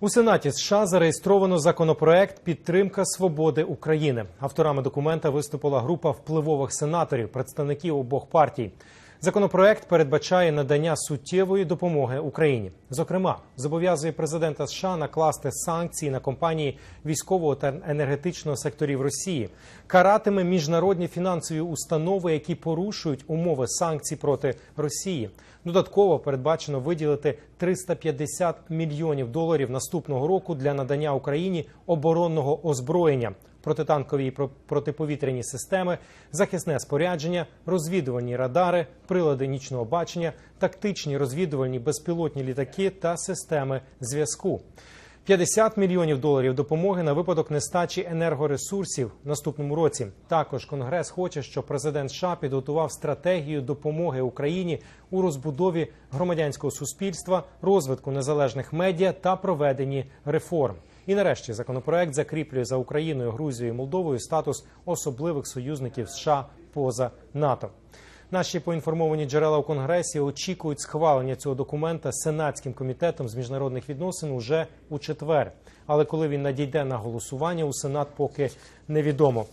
У Сенаті США зареєстровано законопроект Підтримка свободи України. Авторами документа виступила група впливових сенаторів, представників обох партій. Законопроект передбачає надання суттєвої допомоги Україні. Зокрема, зобов'язує президента США накласти санкції на компанії військового та енергетичного секторів Росії, каратиме міжнародні фінансові установи, які порушують умови санкцій проти Росії. Додатково передбачено виділити 350 мільйонів доларів наступного року для надання Україні оборонного озброєння, протитанкові і про- протиповітряні системи, захисне спорядження, розвідувальні радари, прилади нічного бачення, тактичні розвідувальні безпілотні літаки та системи зв'язку. 50 мільйонів доларів допомоги на випадок нестачі енергоресурсів в наступному році. Також Конгрес хоче, щоб президент США підготував стратегію допомоги Україні у розбудові громадянського суспільства, розвитку незалежних медіа та проведенні реформ. І нарешті законопроект закріплює за Україною, Грузією і Молдовою статус особливих союзників США поза НАТО. Наші поінформовані джерела у конгресі очікують схвалення цього документа сенатським комітетом з міжнародних відносин уже у четвер. Але коли він надійде на голосування у сенат, поки невідомо.